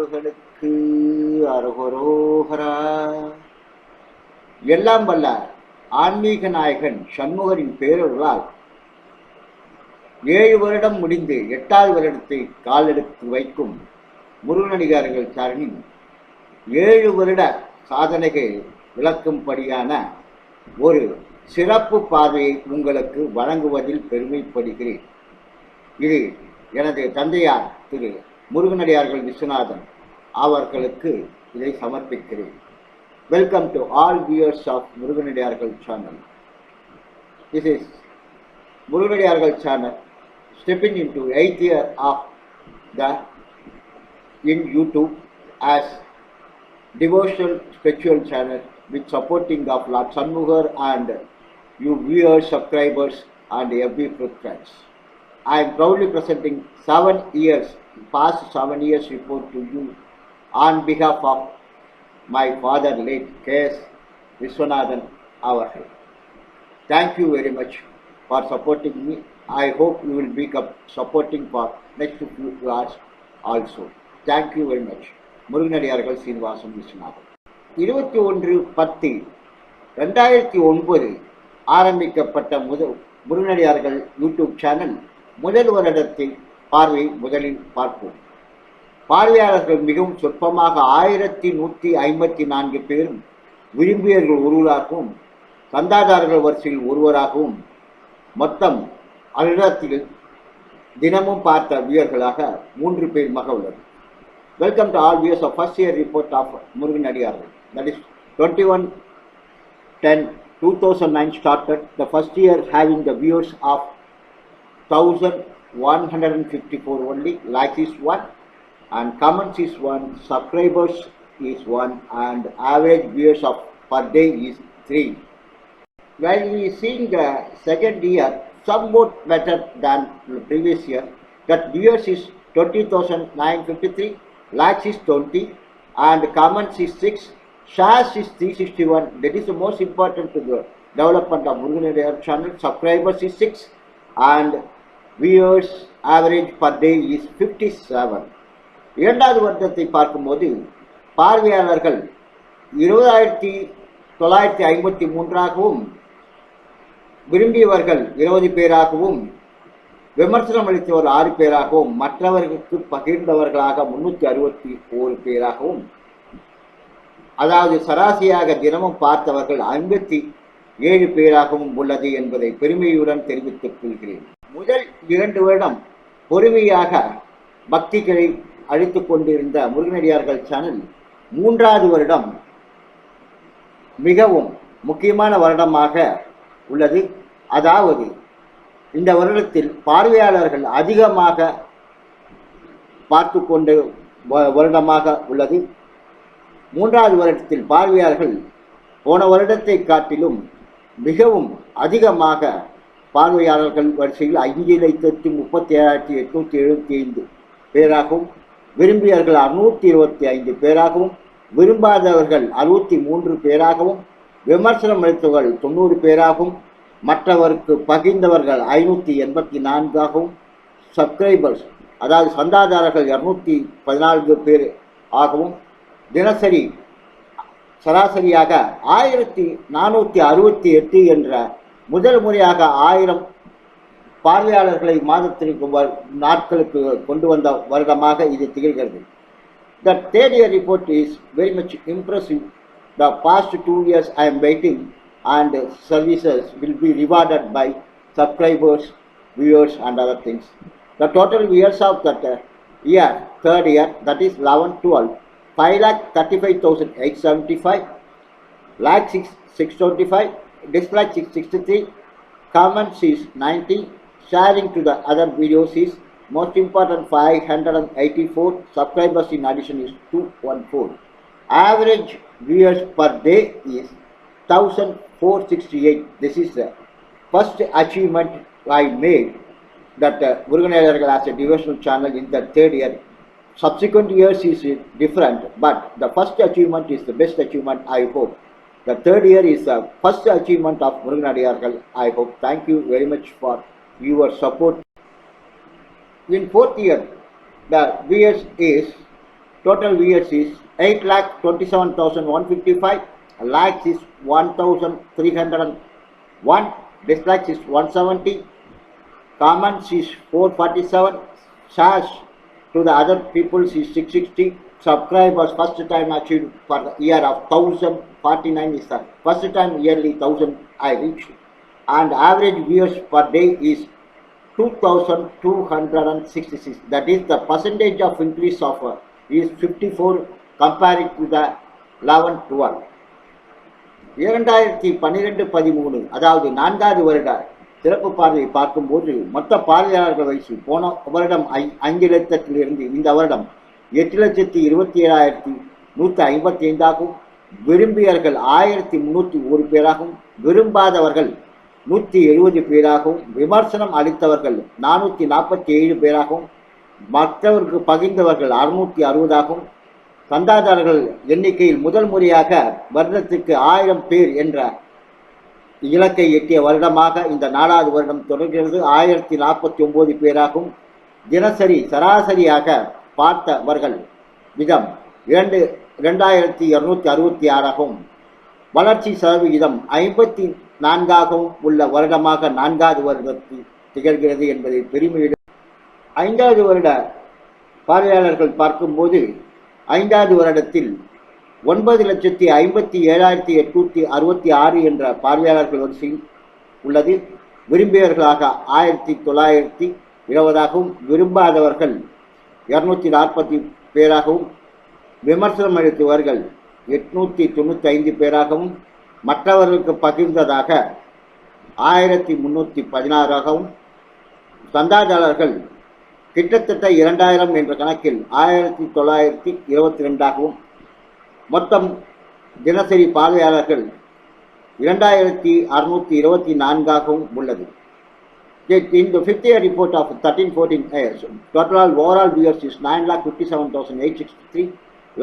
அவர்களுக்கு அருகரோகரா. எல்லாம் வல்ல ஆன்மீக நாயகன் சண்முகரின் பேரொருளால் ஏழு வருடம் முடிந்து எட்டாவது வருடத்தை காலெடுத்து வைக்கும் முருகனடிகாரர்கள் சாரணின் ஏழு வருட சாதனைகள் விளக்கும்படியான ஒரு சிறப்பு பார்வையை உங்களுக்கு வழங்குவதில் பெருமைப்படுகிறேன். இது எனது தந்தையார் திரு முருகனடியார்கள் விஸ்வநாதன் அவர்களுக்கு இதை சமர்ப்பிக்கிறேன் welcome to all viewers of முருகனடியார்கள் channel this is முருகனடியார்கள் channel stepping into eighth year of the in YouTube as devotional spiritual channel with supporting of Lord Sanmugar and you viewers, subscribers and every friends. I am proudly presenting seven years, past seven years report to you on behalf of my father late K.S. Viswanathan Avarkal. Thank you very much for supporting me. I hope you will be supporting for next few years also. Thank you very much. முருகனடியார்கள் சீனிவாசன் விஸ்வநாதன் இருபத்தி ஒன்று பத்து ரெண்டாயிரத்தி ஒன்பது ஆரம்பிக்கப்பட்ட முதல் முருகனடியார்கள் YouTube channel முதல்வரிடத்தில் பார்வை முதலில் பார்ப்போம். பார்வையாளர்கள் மிகவும் சொற்பமாக ஆயிரத்தி நூற்றி ஐம்பத்தி நான்கு பேரும் விரும்பியர்கள் ஒருவராகவும் சந்தாதாரர்கள் வரிசையில் ஒருவராகவும் மொத்தம் அவ்விடத்தில் தினமும் பார்த்த வியர்களாக மூன்று பேர் மக உள்ளது welcome to all viewers of first year report of Murugan அடியார்கள் that is twenty one ten two 2009 started the first year having the viewers of 1154 only. Likes is 1 and comments is 1 subscribers is 1 and average viewers of per day is 3 when we seeing the second year somewhat better than the previous year that viewers is 20,953 likes is 20 and comments is 6 shares is 361 that is the most important to the development of Muruganadayar channel. Subscribers is 6 and viewers average per day is fifty seven இரண்டாவது வருடத்தை பார்க்கும்போது பார்வையாளர்கள் இருபதாயிரத்தி தொள்ளாயிரத்தி ஐம்பத்தி மூன்றாகவும் விரும்பியவர்கள் இருபது பேராகவும் விமர்சனம் அளித்தவர் ஆறு பேராகவும் மற்றவர்களுக்கு பகிர்ந்தவர்களாக முன்னூற்றி அறுபத்தி ஓரு பேராகவும் அதாவது சராசரியாக தினமும் பார்த்தவர்கள் ஐம்பத்தி ஏழு பேராகவும் உள்ளது என்பதை பெருமையுடன் தெரிவித்துக் கொள்கிறேன். முதல் இரண்டு வருடம் பொறுமையாக பக்திகளை அழித்துக் கொண்டிருந்த முருகனடியார்கள் சேனல் மூன்றாவது வருடம் மிகவும் முக்கியமான வருடமாக உள்ளது. அதாவது இந்த வருடத்தில் பார்வையாளர்கள் அதிகமாக பார்த்து கொண்டு வ- வருடமாக உள்ளது. மூன்றாவது வருடத்தில் பார்வையாளர்கள் போன வருடத்தை காட்டிலும் மிகவும் அதிகமாக பார்வையாளர்கள் வரிசையில் ஐந்து லட்சத்தி முப்பத்தி ஏழாயிரத்தி எட்நூத்தி எழுபத்தி ஐந்து பேராகவும் விரும்பியவர்கள் அறுநூத்தி இருபத்தி ஐந்து பேராகவும் விரும்பாதவர்கள் அறுபத்தி மூன்று பேராகவும் விமர்சனம் அளித்தவர்கள் தொண்ணூறு பேராகவும் மற்றவருக்கு பகிர்ந்தவர்கள் ஐநூற்றி எண்பத்தி நான்காகவும் சப்ஸ்கிரைபர்ஸ் அதாவது சந்தாதாரர்கள் இரநூத்தி பதினான்கு பேர் ஆகவும் தினசரி சராசரியாக ஆயிரத்தி நானூற்றி அறுபத்தி எட்டு என்ற முதல் முறையாக ஆயிரம் பார்வையாளர்களை மாதத்திற்கு நாட்களுக்கு கொண்டு வந்த வருடமாக இது திகழ்கிறது the third year report is very much impressive the past two years I am waiting and services will be rewarded by subscribers viewers and other things the total viewers of that year third year that is eleven twelve five lakh thirty five thousand eight seventy five lakh six six twenty five dislike 663, comments is 90, sharing to the other videos is most important 584, subscribers in addition is 214. Average viewers per day is 1468. This is the first achievement I made that uh, Muruganayargal as a devotional channel in the third year. Subsequent years is different, but the first achievement is the best achievement, I hope. The third year is the first achievement of Muruganayargal, I hope. Thank you very much for your support. In fourth year, the viewers is Total viewers is 8 lakh 27,155. Likes is 1,301. Dislikes is 170. Comments is 447. Shares to the other people is 660. Subscribers first time achieved for the year of 49 is the first time yearly 1000 I reached. And average viewers per day is 2266. That is the percentage of increase of uh, is 54 compared to the 11 12. இரண்டாயிரத்தி பன்னிரெண்டு பதிமூணு அதாவது நான்காவது வருட சிறப்பு பார்வையை பார்க்கும்போது மொத்த பார்வையாளர்கள் வயசு போன வருடம் ஐ ஐந்து லட்சத்திலிருந்து இந்த வருடம் எட்டு லட்சத்தி இருபத்தி ஏழாயிரத்தி நூற்றி ஐம்பத்தி ஐந்தாகவும் விரும்பியவர்கள் ஆயிரத்தி முன்னூற்றி ஒரு பேராகவும் விரும்பாதவர்கள் நூற்றி எழுபது பேராகவும் விமர்சனம் அளித்தவர்கள் நானூற்றி நாற்பத்தி ஏழு பேராகவும் மற்றவருக்கு பகிர்ந்தவர்கள் அறுநூற்றி அறுபதாகவும் சந்தாதாரர்கள் எண்ணிக்கையில் முதல் முறையாக வருடத்துக்கு ஆயிரம் பேர் என்ற இலக்கை எட்டிய வருடமாக இந்த நாலாவது வருடம் தொடர்கிறது. ஆயிரத்தி நாற்பத்தி ஒம்பது பேராகவும் தினசரி சராசரியாக பார்த்தவர்கள் விதம் இரண்டு இரண்டாயிரத்தி இருநூத்தி அறுபத்தி ஆறாகவும் வளர்ச்சி சதவிகிதம் ஐம்பத்தி நான்காகவும் உள்ள வருடமாக நான்காவது வருடத்தில் திகழ்கிறது என்பதை பெருமையுடன் ஐந்தாவது வருட பார்வையாளர்கள் பார்க்கும்போது ஐந்தாவது வருடத்தில் ஒன்பது லட்சத்தி ஐம்பத்தி ஏழாயிரத்தி எட்நூற்றி அறுபத்தி ஆறு என்ற பார்வையாளர்கள் வரிசையில் உள்ளது. விரும்பியவர்களாக ஆயிரத்தி தொள்ளாயிரத்தி இருபதாகவும் விரும்பாதவர்கள் இரநூத்தி நாற்பத்தி பேராகவும் விமர்சனம் அளித்தவர்கள் எட்நூற்றி தொண்ணூற்றி ஐந்து பேராகவும் மற்றவர்களுக்கு பகிர்ந்ததாக ஆயிரத்தி முன்னூற்றி பதினாறாகவும் சந்தாதாரர்கள் கிட்டத்தட்ட இரண்டாயிரம் என்ற கணக்கில் ஆயிரத்தி தொள்ளாயிரத்தி இருபத்தி ரெண்டாகவும் மொத்தம் தினசரி பார்வையாளர்கள் இரண்டாயிரத்தி அறுநூற்றி இருபத்தி நான்காகவும் உள்ளது. In the fifth year report of 13-14 years, uh, total overall viewers is 9,57,863,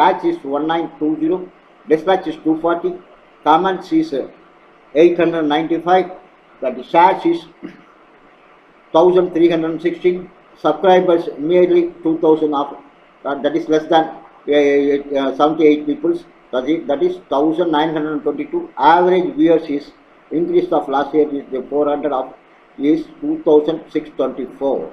likes is 1920, dispatch is 240, comments is uh, 895, that shares is 1316 subscribers nearly 2000 of uh, that is less than uh, uh, 78 people, that is, that is 1922 average viewers is increase of last year is the 400 of is 2624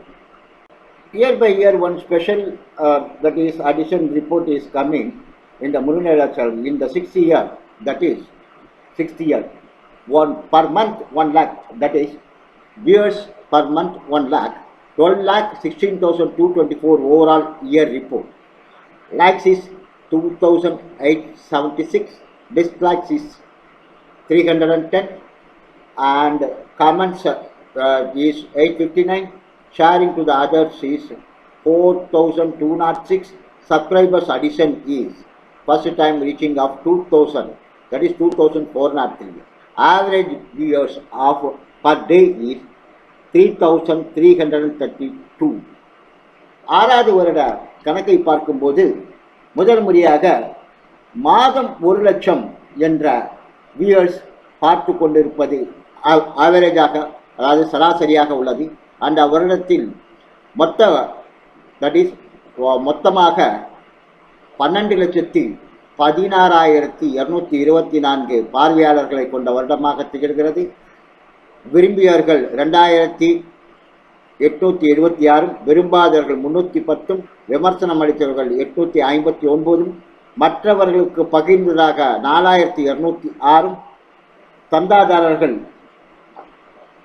year by year one special uh, that is addition report is coming in the Murunela channel in the sixth year that is sixth year. One per month one lakh that is viewers per month 1 lakh. 12 lakh 16,224 overall year report. Likes is 2876 dislikes is 310 and comments uh, is 859 sharing to the others is 4206 subscribers addition is first time reaching of 2000 that is 2403 average viewers of per day is 3332 ஆறாவது வருட கணக்கை பார்க்கும்போது முதல் முறையாக மாதம் ஒரு லட்சம் என்ற வியூவர்ஸ் பார்த்து கொண்டிருப்பது ஆவரேஜாக அதாவது சராசரியாக உள்ளது அந்த வருடத்தில் மொத்த தட் இஸ் மொத்தமாக பன்னெண்டு லட்சத்தி பதினாறாயிரத்தி இரநூத்தி இருபத்தி நான்கு பார்வையாளர்களை கொண்ட வருடமாக திகழ்கிறது. விரும்பியவர்கள் ரெண்டாயிரத்தி எட்நூற்றி எழுபத்தி ஆறும் விரும்பாதவர்கள் முன்னூற்றி பத்தும் விமர்சனம் அளித்தவர்கள் எட்நூற்றி ஐம்பத்தி ஒன்பதும் மற்றவர்களுக்கு பகிர்ந்ததாக நாலாயிரத்தி இரநூத்தி ஆறும் சந்தாதாரர்கள்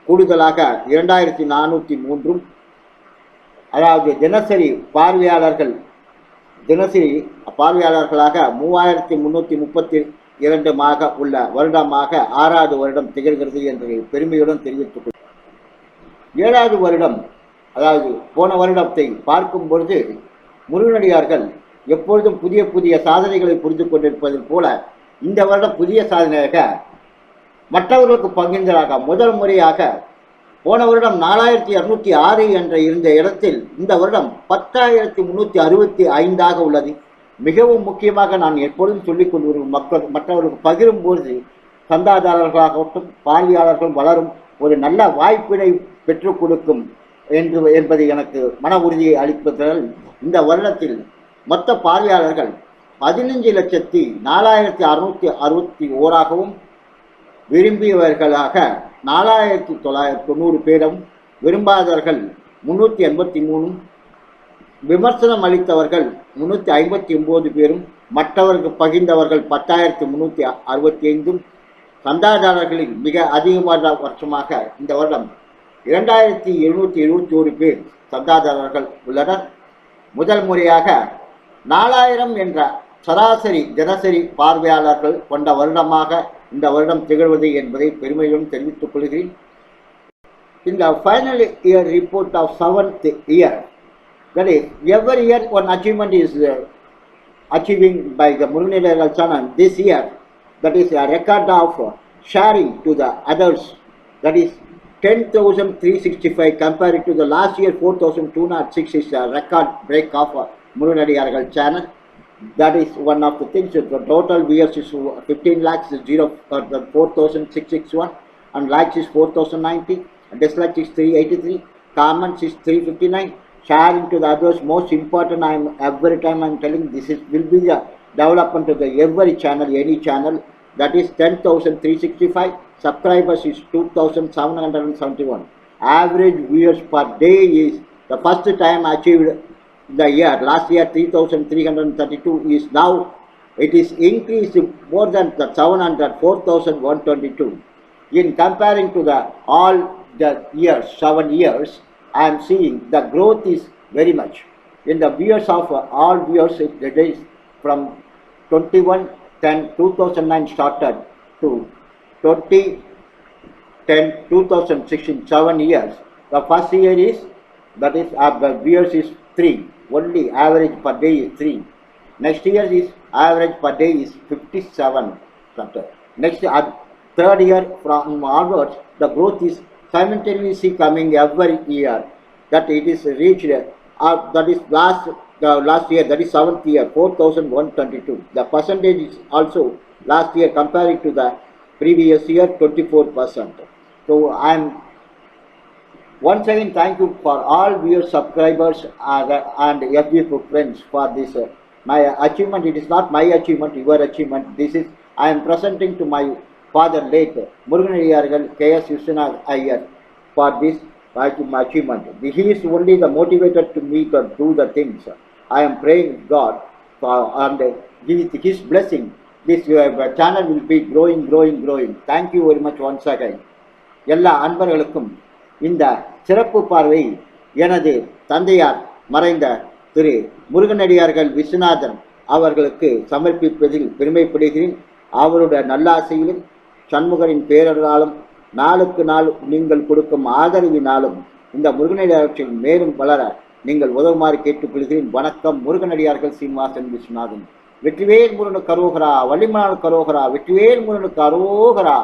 கூடுதலாக இரண்டாயிரத்தி நானூற்றி மூன்றும் அதாவது தினசரி பார்வையாளர்கள் தினசரி பார்வையாளர்களாக மூவாயிரத்தி முன்னூற்றி முப்பத்தி இரண்டுமாக உள்ள வருடமாக ஆறாவது வருடம் திகழ்கிறது என்று பெருமையுடன் தெரிவித்துக் கொள் ஏழாவது வருடம் அதாவது போன வருடத்தை பார்க்கும் பொழுது முருகனடியார்கள் எப்பொழுதும் புதிய புதிய சாதனைகளை புரிந்து கொண்டிருப்பது போல இந்த வருடம் புதிய சாதனையாக மற்றவர்களுக்கு பகிர்ந்ததாக முதல் முறையாக போன வருடம் நாலாயிரத்தி இரநூத்தி ஆறு என்ற இருந்த இடத்தில் இந்த வருடம் பத்தாயிரத்தி முந்நூற்றி அறுபத்தி ஐந்தாக உள்ளது. மிகவும் முக்கியமாக நான் எப்பொழுதும் சொல்லிக் கொண்டு வரும் மக்கள் மற்றவர்களுக்கு பகிரும் பொழுது சந்தாதாரர்களாகட்டும் பார்வையாளர்கள் வளரும் ஒரு நல்ல வாய்ப்பினை பெற்றுக் கொடுக்கும் என்று என்பது எனக்கு மன உறுதியை அளிப்பதால் இந்த வருடத்தில் மொத்த பார்வையாளர்கள் பதினஞ்சு லட்சத்தி நாலாயிரத்தி அறுநூத்தி அறுபத்தி ஓராகவும் விரும்பியவர்களாக நாலாயிரத்தி தொள்ளாயிரத்தி தொண்ணூறு பேரும் விரும்பாதவர்கள் முன்னூற்றி எண்பத்தி மூணும் விமர்சனம் அளித்தவர்கள் முன்னூற்றி ஐம்பத்தி ஒம்பது பேரும் மற்றவர்கள் பகிர்ந்தவர்கள் பத்தாயிரத்தி முன்னூற்றி அறுபத்தி ஐந்தும் சந்தாதாரர்களில் மிக அதிகமான வருஷமாக இந்த வருடம் இரண்டாயிரத்தி எழுநூற்றி எழுபத்தி ஒரு பேர் சந்தாதாரர்கள் உள்ளனர். முதல் முறையாக நாலாயிரம் என்ற சராசரி தினசரி பார்வையாளர்கள் கொண்ட வருடமாக இந்த வருடம் திகழ்வது என்பதை பெருமையுடன் தெரிவித்துக் கொள்கிறேன் இந்த final year report of seventh year that is every year one achievement is achieving by the முருகநிலையர்கள் channel this year that is a record of sharing to the others that is ten thousand three sixty five compared to the last year four thousand two not six is record break of Muruganadiyargal channel That is one of the things, the total viewers is 15 lakhs, is zero, uh, the 4,661 and likes is 4,090, dislikes is 383, comments is 359, sharing to the others, most important, I am, every time I am telling this is, will be the development of the every channel, any channel, that is 10,365, subscribers is 2,771. Average viewers per day is, the first time achieved the year, last year 3,332 is now, it is increased more than the 700, 4,122. In comparing to the all the years, seven years, I am seeing the growth is very much. In the years of uh, all years, it is from 21 10 2009 started to 20 10 2016 seven years. The first year is that is uh, the viewers is three. Only average per day is three. Next year is average per day is 57 something. Next uh, third year from onwards the growth is simultaneously coming every year. That it is reached uh, that is last the last year that is seventh year 4122. The percentage is also last year compared to the previous year 24 percent. So I am once again, thank you for all viewers, subscribers, uh, and FB friends for this. Uh, my achievement, it is not my achievement, your achievement. This is, I am presenting to my father late, Muruganariyargal K.S. Vishwanath Iyer, for this achievement. He is only the motivated to me to do the things. I am praying God for, and with His blessing, this uh, channel will be growing, growing, growing. Thank you very much once again. எல்லா அன்பர்களுக்கும் இந்த சிறப்பு பார்வை எனது தந்தையார் மறைந்த திரு முருகனடியார்கள் விஸ்வநாதன் அவர்களுக்கு சமர்ப்பிப்பதில் பெருமைப்படுகிறேன். அவருடைய நல்லாசையிலும் சண்முகரின் பேரர்களாலும் நாளுக்கு நாள் நீங்கள் கொடுக்கும் ஆதரவினாலும் இந்த முருகனடியார்கள் மேலும் வளர நீங்கள் உதவுமாறு கேட்டுக்கொள்கிறேன். வணக்கம் முருகனடியார்கள் சீனிவாசன் விஸ்வநாதன். வெற்றிவேல் முருகனு கரோகரா வள்ளிமலால் கரோகரா வெற்றிவேல் முருகனு கரோகரா.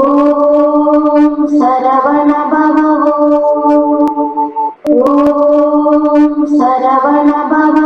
ஓம் சரவண பவ ஓம் சரவண பவ